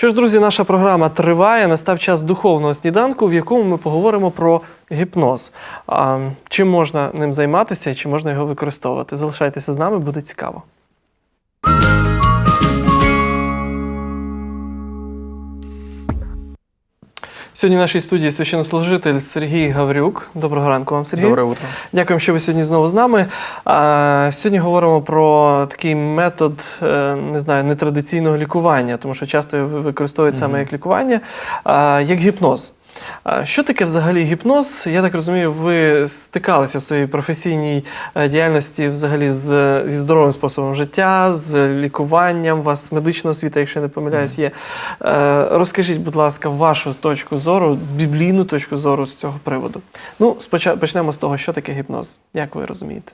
Що ж, друзі, наша програма триває. Настав час духовного сніданку, в якому ми поговоримо про гіпноз. А, чим можна ним займатися і чи можна його використовувати? Залишайтеся з нами, буде цікаво. Сьогодні в нашій студії священнослужитель Сергій Гаврюк. Доброго ранку вам, Сергій. Доброе утро. Дякуємо, що ви сьогодні знову з нами. А, сьогодні говоримо про такий метод, е, не знаю, нетрадиційного лікування, тому що часто використовують саме як лікування, як гіпноз. А, Що таке взагалі гіпноз? Я так розумію, ви стикалися в своїй професійній е, діяльності взагалі з, зі здоровим способом життя, з лікуванням, у вас медична освіта, якщо я не помиляюсь, є. Е, Розкажіть, будь ласка, вашу точку зору, біблійну точку зору з цього приводу. Ну, спочатку почнемо з того, що таке гіпноз, як ви розумієте?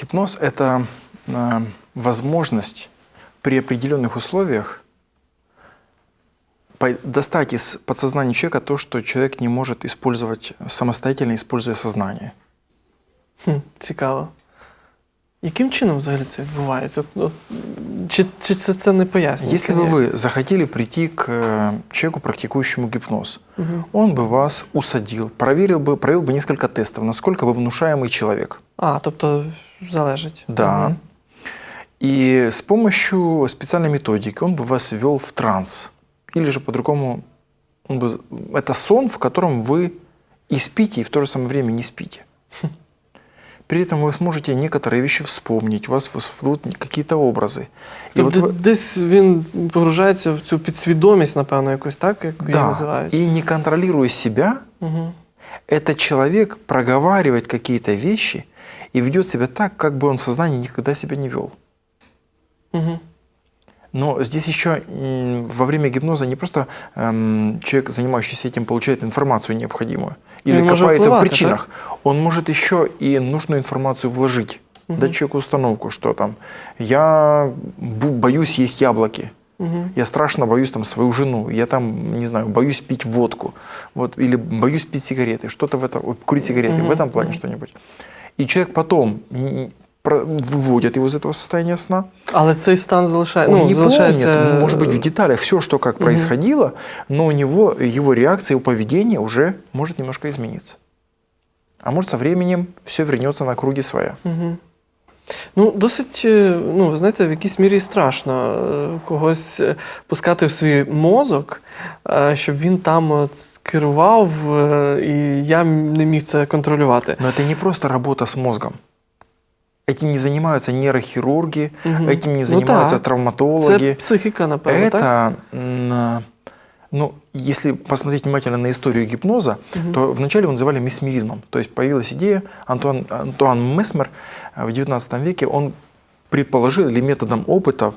Гипноз – это э, возможность при определенных условиях по- достать из подсознания человека то, что человек не может использовать самостоятельно, используя сознание. Хм, цікаво. Яким чином взагалі це відбувається? От, от, Чи, чи це, це не пояснює? Если бы вы захотели прийти к э, человеку, практикующему гипноз, Мгм. он бы вас усадил, проверил бы, провел бы несколько тестов, насколько вы внушаемый человек. А, тобто залежить. Да. Мгм. И с помощью специальной методики он бы вас ввел в транс. Или же по-другому, он бы, это сон, в котором вы и спите, и в то же самое время не спите. При этом вы сможете некоторые вещи вспомнить, у вас всплывут какие-то образы. И Тобто вот вы- десь він погружається в цю підсвідомість, напевно, якусь, так, як її да, називають. и не контролируя себя, Угу. этот человек проговаривает какие-то вещи и ведет себя так, как бы он в сознании никогда себя не вел. Угу. Но здесь еще во время гипноза не просто эм, человек, занимающийся этим, получает информацию необходимую или Он копается в впливать, причинах. Он может еще и нужную информацию вложить, Мгм. дать человеку установку, что там я боюсь есть яблоки. Угу. Я страшно боюсь там свою жену, я там, не знаю, боюсь пить водку, вот, или боюсь пить сигареты, что-то в этом, курить сигареты, Мгм, в этом плане мгм. что-нибудь. И человек потом м, про- выводит его из этого состояния сна, Але цей стан залишає, он ну, не залишається. помнит, может быть, в деталях все, что как Мгм. происходило, но у него его реакция, его поведение уже может немножко измениться. А может, со временем все вернется на круги своя. Угу. Ну, досить, е, ну, ви знаєте, в якійсь мірі страшно е, когось е, пускати в свій мозок, е, щоб він там от керував, е, і я не міг це контролювати. Но это не просто работа с мозгом. Этим не занимаются нейрохирурги, Мгм. этим не Ну занимаются так. травматологи. Це психіка, напевно, так? Это, м, ну, если посмотреть внимательно на историю гипноза, то вначале его называли месмеризмом. То есть появилась идея, Антуан, Антуан Месмер э, в 19 веке, он предположил или методом опытов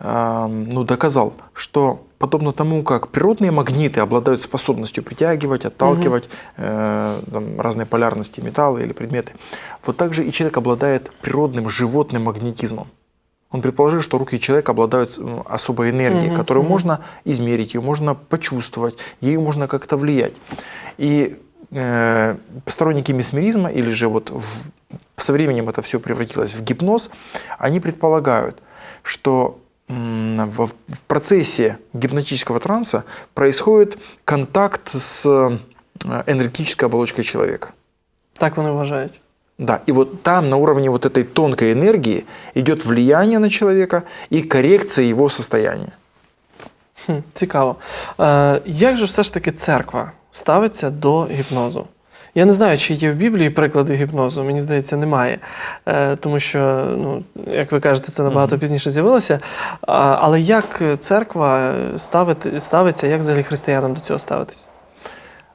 эм, ну, доказал, что подобно тому, как природные магниты обладают способностью притягивать, отталкивать э, там, разные полярности металла или предметы, вот так же и человек обладает природным животным магнетизмом. Он предположил, что руки человека обладают ну, особой энергией, Мгм, которую мгм. можно измерить, ее можно почувствовать, ею можно как-то влиять. И э, сторонники месмеризма, или же вот в- со временем это все превратилось в гипноз, они предполагают, что в, процессе гипнотического транса происходит контакт с э, энергетической оболочкой человека. Так вони вважають. Да, и вот там на уровне вот этой тонкой энергии идет влияние на человека и коррекция его состояния. Хм, цікаво. Е, як же все ж таки церква ставиться до гіпнозу? Я не знаю, чи є в Біблії приклади гіпнозу, мені здається, немає. Е, тому що, ну, як ви кажете, це набагато Мгм. пізніше з'явилося. А, але як церква ставити, ставиться, як взагалі християнам до цього ставитись?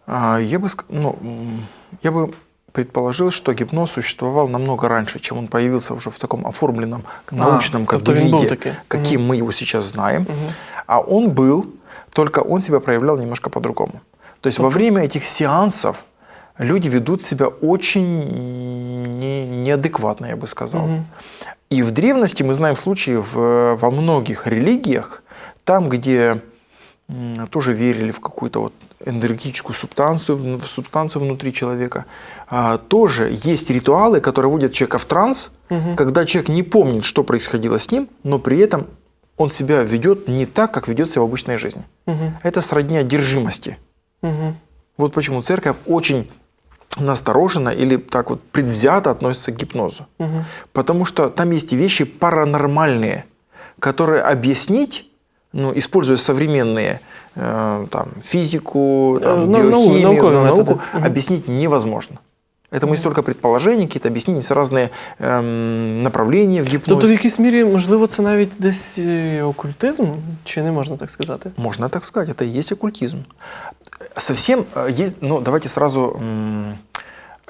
А, Я бы, ск- ну, м, я бы предположил, что гипноз существовал намного раньше, чем он появился уже в таком оформленном научном как тобто бы, він був виде, такий. каким мы его сейчас знаем. Мгм. А он был, только он себя проявлял немножко по-другому. То есть во время этих сеансов люди ведут себя очень не- неадекватно, я бы сказал. Мгм. И в древности мы знаем случаи в, во многих религиях, там, где тоже верили в какую-то вот энергетическую субстанцию, в субстанцию внутри человека, а, тоже есть ритуалы, которые вводят человека в транс, Мгм. когда человек не помнит, что происходило с ним, но при этом он себя ведет не так, как ведет себя в обычной жизни. Угу. Это сродни одержимости. Угу. Вот почему церковь очень настороженно или так вот предвзято относится к гипнозу. Угу. Потому что там есть вещи паранормальные, которые объяснить, ну, используя современные э, там, физику, там, нау- биохимию, ну, науку, методы. Мгм. объяснить невозможно. Этому есть только предположения, какие-то объяснения, есть разные ем, направления в гипнозе. Тобто, в якійсь мірі, можливо, це навіть десь е, окультизм, чи не можна так сказати? Можно так сказать, это и есть оккультизм. Совсем э, есть, ну давайте сразу м,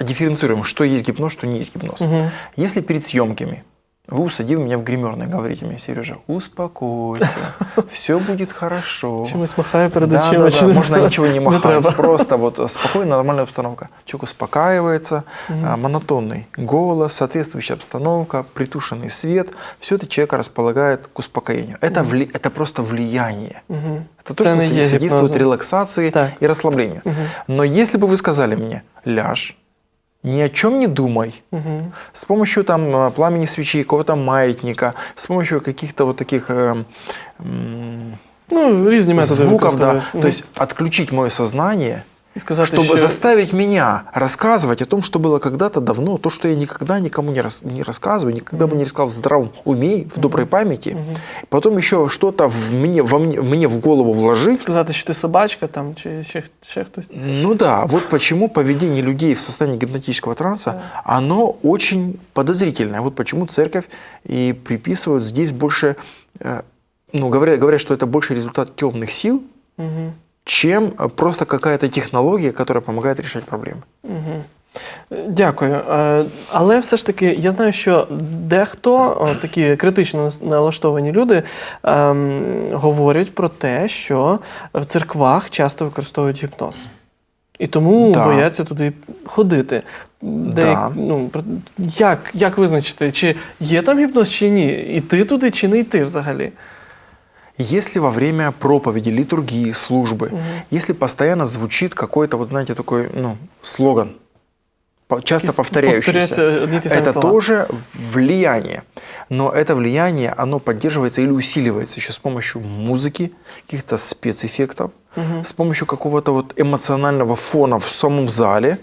дифференцируем, что есть гипноз, что не есть гипноз. Мгм. Если перед съемками вы усадив меня в гримерное, говорите мне, Сережа, успокойся, все будет хорошо. Чимось махає перед Да, очима. да, чи да, не можно треба? ничего не махать, треба. просто вот спокойная, нормальная обстановка. Человек успокаивается, а, монотонный голос, соответствующая обстановка, притушенный свет, все это человека располагает к успокоению. Это, вли- это просто влияние. Мгм. Это то, Це что не є содействует гіпнозом. релаксации Так. и расслаблению. Но если бы вы сказали мне, ляж, ни о чем не думай, Мгм. с помощью там э, пламени свечи, какого-то маятника, с помощью каких-то вот таких эм, м, Ну, звуков, да, використовують. то есть отключить мое сознание, І сказати, чтобы що... заставить меня рассказывать о том, что было когда-то давно, то, что я никогда никому не, рас- не рассказываю, никогда бы не рассказал в здравом уме, в доброй памяти. Потом еще что-то в мне, во мне, мне в голову вложить. Сказати, що ти собачка там, чи ще, ще хтось. Ну да, вот почему поведение людей в состоянии гипнотического транса, оно очень подозрительное. Вот почему церковь и приписывают здесь больше, э, ну говорят, говорят, что это больше результат темных сил, Угу. Чем просто какая-то технология, которая помогает решать проблемы. Угу. Дякую. Е, Але все ж таки, я знаю, що дехто, такі критично налаштовані люди, ем, говорять про те, що в церквах часто використовують гіпноз. І тому Да. бояться туди ходити. Деяк- ну, як, як визначити, чи є там гіпноз, чи ні? Іти туди, чи не йти взагалі? Если во время проповеди, литургии, службы, если постоянно звучит какой-то, вот знаете, такой ну, слоган, по- часто Якісь повторяющийся, повторяються одні й ті самі это слова. тоже влияние. Но это влияние, оно поддерживается или усиливается еще с помощью музыки, каких-то спецэффектов, с помощью какого-то вот эмоционального фона в самом зале.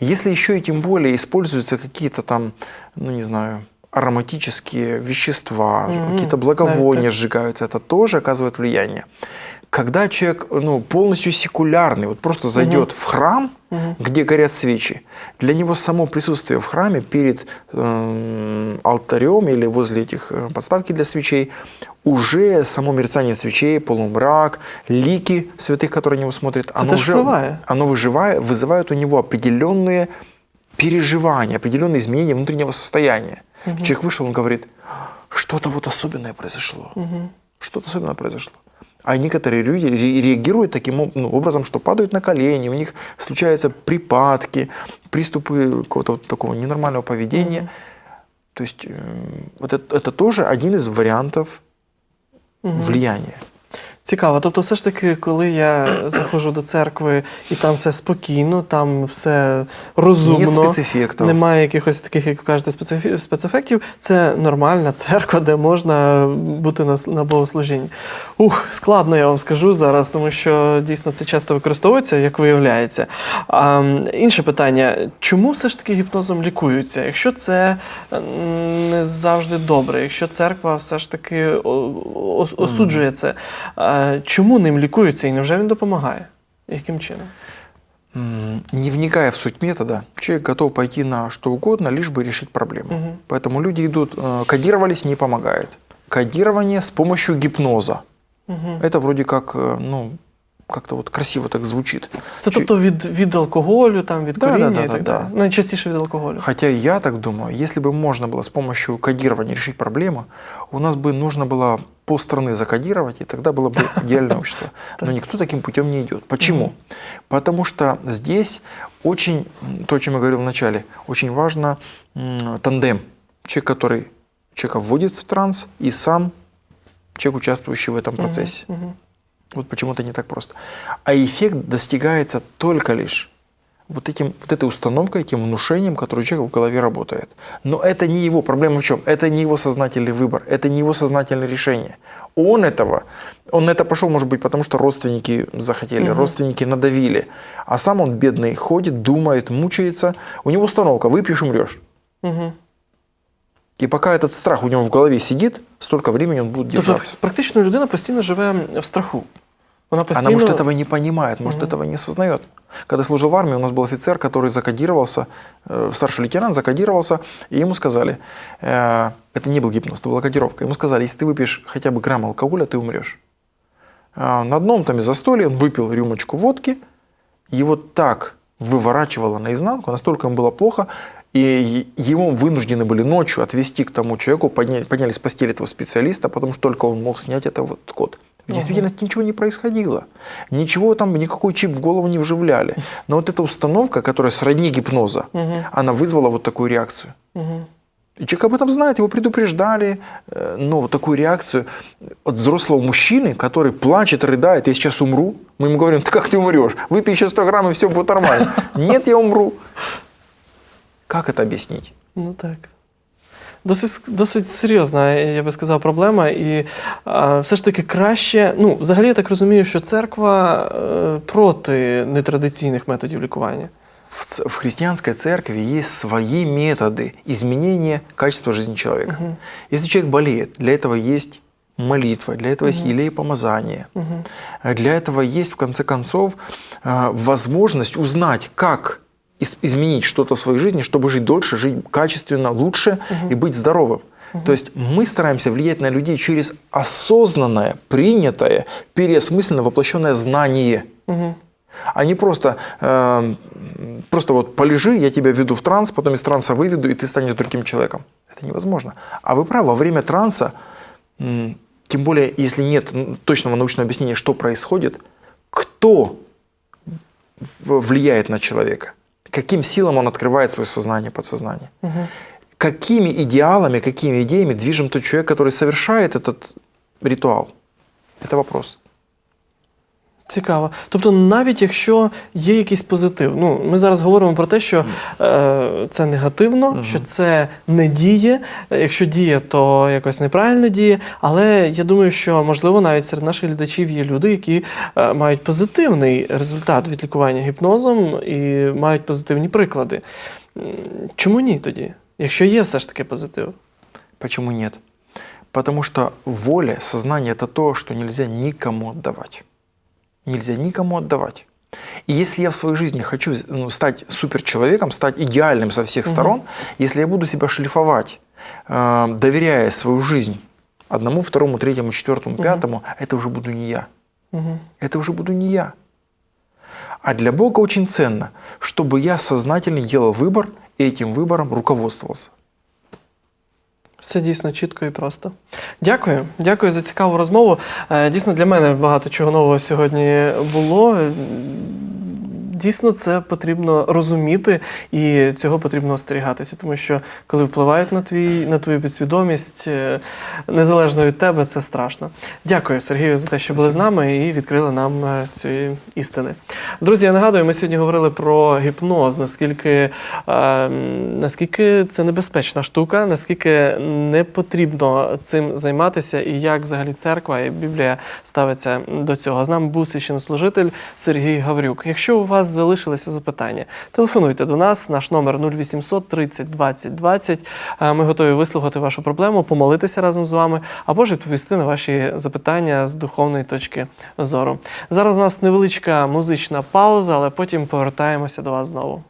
Если еще и тем более используются какие-то там, ну не знаю, ароматические вещества, Мгм. какие-то Да, благовония это- сжигаются, это тоже оказывает влияние. Когда человек ну, полностью секулярный, вот просто зайдет в храм, где горят свечи, для него само присутствие в храме перед эм, алтарем или возле этих э, подставки для свечей, уже само мерцание свечей, полумрак, лики святых, которые на него смотрят, оно уже оно выживает, вызывает у него определенные переживания, определенные изменения внутреннего состояния. Человек вышел, он говорит, что-то вот особенное произошло. Что-то особенное произошло. А некоторые люди ре- реагируют таким ну, образом, что падают на колени, у них случаются припадки, приступы какого-то вот такого ненормального поведения. То есть э, вот это, это тоже один из вариантов влияния. Цікаво. Тобто, все ж таки, коли я заходжу до церкви і там все спокійно, там все розумно, немає якихось таких, як ви кажете, спецефектів, це нормальна церква, де можна бути на, на богослужінні. Ух, складно, я вам скажу зараз, тому що дійсно це часто використовується, як виявляється. А, інше питання: чому все ж таки гіпнозом лікуються? Якщо це не завжди добре, якщо церква все ж таки осуджує це, а, чому ним лікуються і невже він допомагає? Яким чином? М, Не вникая в суть метода, человек готов пойти на что угодно, лишь бы решить проблему. Мгм. Поэтому люди идут, э, кодировались, не помогает. Кодирование с помощью гипноза. Мгм. Это вроде как, э, ну, как-то вот красиво так звучит. Це Чи- тобто від, від алкоголю, там, від Да, коріння да, і да, так да, далі. да. Найчастіше від алкоголю. Хотя я так думаю, если бы можно было с помощью кодирования решить проблему, у нас бы нужно было полстраны закодировать, и тогда было бы идеальное общество. Но никто таким путем не идет. Почему? Потому что здесь очень, то, о чем я говорил вначале, очень важно тандем. Человек, который человека вводит в транс, и сам человек, участвующий в этом процессе. Вот почему-то не так просто. А эффект достигается только лишь вот, этим, вот этой установкой, этим внушением, которое у человека в голове работает. Но это не его проблема в чем? Это не его сознательный выбор, это не его сознательное решение. Он этого, он на это пошел, может быть, потому что родственники захотели, родственники надавили. А сам он бедный, ходит, думает, мучается. У него установка, выпьешь, умрешь. Угу. И пока этот страх у него в голове сидит, столько времени он будет Тобто держаться. практично людина постійно живе в страху. Вона постійно... Она, может, этого не понимает, может, этого не осознает. Когда служил в армии, у нас был офицер, который закодировался, э, старший лейтенант закодировался, и ему сказали, э, это не был гипноз, это была кодировка, ему сказали, если ты выпьешь хотя бы грамм алкоголя, ты умрешь. А на одном там из застолья он выпил рюмочку водки, его так выворачивало наизнанку, настолько ему было плохо, и его вынуждены были ночью отвезти к тому человеку, подня- подняли с постели этого специалиста, потому что только он мог снять это вот код. В действительности ничего не происходило. Ничего там, никакой чип в голову не вживляли. Но вот эта установка, которая сродни гипноза, она вызвала вот такую реакцию. Мгм. И человек об этом знает, его предупреждали, э, но вот такую реакцию от взрослого мужчины, который плачет, рыдает, я сейчас умру, мы ему говорим, ты как ты умрешь? Выпей еще 100 грамм, и все будет нормально. Нет, я умру. Как это объяснить? Ну так Досить, досить серйозна, я би сказав, проблема. І а, все ж таки краще. Ну, взагалі, я так розумію, що церква е, проти нетрадиційних методів лікування. В, ц- в христианской церкви есть свои методы изменения качества жизни человека. Если человек болеет, для этого есть молитва, для этого есть елей помазания. Э, Для этого есть, в конце концов, э, возможность узнать, как из- изменить что-то в своей жизни, чтобы жить дольше, жить качественно, лучше и быть здоровым. То есть мы стараемся влиять на людей через осознанное, принятое, переосмысленное, воплощенное знание. А не просто, э, просто вот полежи, я тебя введу в транс, потом из транса выведу, и ты станешь другим человеком. Это невозможно. А вы правы, во время транса, тем более, если нет точного научного объяснения, что происходит, кто влияет на человека, каким силам он открывает свое сознание, подсознание, какими идеалами, какими идеями движим тот человек, который совершает этот ритуал. Это вопрос. Цікаво. Тобто, навіть якщо є якийсь позитив, ну ми зараз говоримо про те, що е, це негативно, що це не діє. Якщо діє, то якось неправильно діє. Але я думаю, що можливо навіть серед наших глядачів є люди, які е, мають позитивний результат від лікування гіпнозом і мають позитивні приклади. Чому ні тоді? Якщо є все ж таки позитив? Почему нет? Потому что воля, сознание – это то, что нельзя никому отдавать. Нельзя никому отдавать. И если я в своей жизни хочу ну, стать суперчеловеком, стать идеальным со всех сторон, если я буду себя шлифовать, э, доверяя свою жизнь одному, второму, третьему, четвертому, пятому, это уже буду не я. Угу. Это уже буду не я. А для Бога очень ценно, чтобы я сознательно делал выбор и этим выбором руководствовался. Все дійсно чітко і просто. Дякую, дякую за цікаву розмову. Е, Дійсно, для мене багато чого нового сьогодні було. Дійсно, це потрібно розуміти і цього потрібно остерігатися, тому що коли впливають на твій на твою підсвідомість, е, незалежно від тебе, це страшно. Дякую, Сергію, за те, що були з нами і відкрили нам е, ці істини. Друзі, я нагадую, ми сьогодні говорили про гіпноз, наскільки, е, наскільки це небезпечна штука, наскільки не потрібно цим займатися, і як взагалі церква і Біблія ставиться до цього. З нами був священнослужитель Сергій Гаврюк. Якщо у вас залишилися запитання, телефонуйте до нас. Наш номер 0800 30 20 20. Е, Ми готові вислухати вашу проблему, помолитися разом з вами або ж відповісти на ваші запитання з духовної точки зору. Зараз у нас невеличка музична пауза, але потім повертаємося до вас знову.